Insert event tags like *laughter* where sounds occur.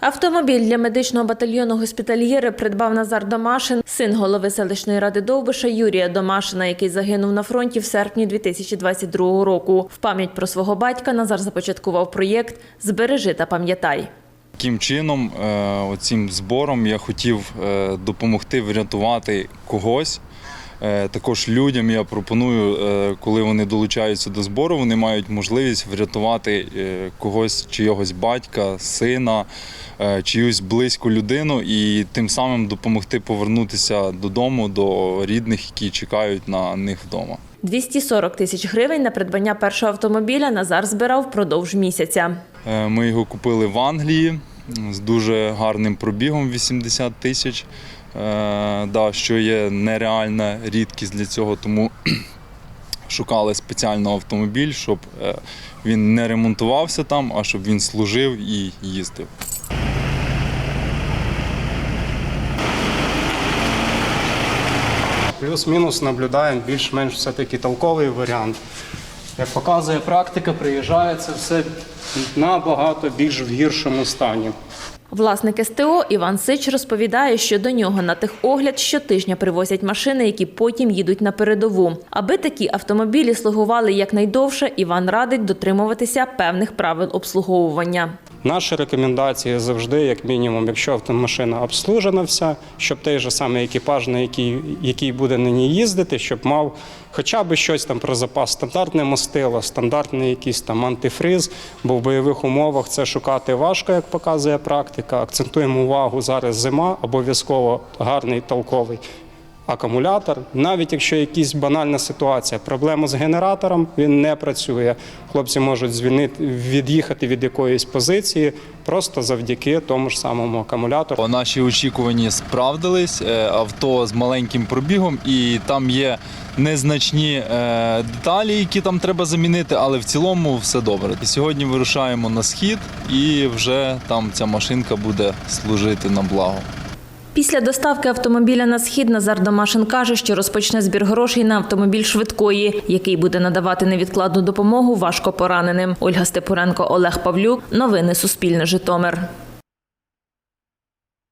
Автомобіль для медичного батальйону госпітальєри придбав Назар Домашин, син голови селищної ради Довбиша Юрія Домашина, який загинув на фронті в серпні 2022 року. В пам'ять про свого батька Назар започаткував проєкт Збережи та пам'ятай. Таким чином, е, оцим збором я хотів е, допомогти врятувати когось. Е, Також людям я пропоную, е, коли вони долучаються до збору, вони мають можливість врятувати е, когось, чийогось батька, сина, чиюсь близьку людину і тим самим допомогти повернутися додому до рідних, які чекають на них вдома. 240 тисяч гривень на придбання першого автомобіля Назар збирав впродовж місяця. Ми його купили в Англії з дуже гарним пробігом 80 тисяч, да, що є нереальна рідкість для цього, тому *clears throat* шукали спеціальний автомобіль, щоб е, він не ремонтувався там, а щоб він служив і їздив. Плюс-мінус наблюдаємо більш-менш все-таки толковий варіант. Як показує практика, приїжджає це все набагато більш в гіршому стані. Власник СТО Іван Сич розповідає, що до нього на техогляд щотижня привозять машини, які потім їдуть на передову. Аби такі автомобілі слугували якнайдовше, Іван радить дотримуватися певних правил обслуговування. Наші рекомендації завжди, як мінімум, якщо автомашина обслужена вся, щоб той же самий екіпаж, на який, який буде на ній їздити, щоб мав хоча б щось там про запас, стандартне мастило, стандартний якийсь там антифриз, бо в бойових умовах це шукати важко, як показує практика. Акцентуємо увагу зараз зима, обов'язково гарний толковий акумулятор. Навіть якщо якась банальна ситуація, проблема з генератором, він не працює. Хлопці можуть звільнити, від'їхати від якоїсь позиції просто завдяки тому ж самому акумулятору. Наші очікування справдились. Е, Авто з маленьким пробігом, і там є незначні е, деталі, які там треба замінити, але в цілому все добре. І сьогодні вирушаємо на схід, і вже там ця машинка буде служити на благо. Після доставки автомобіля на схід Назар Домашин каже, що розпочне збір грошей на автомобіль швидкої, який буде надавати невідкладну допомогу важко пораненим. Ольга Степуренко, Олег Павлюк. Новини Суспільне Житомир.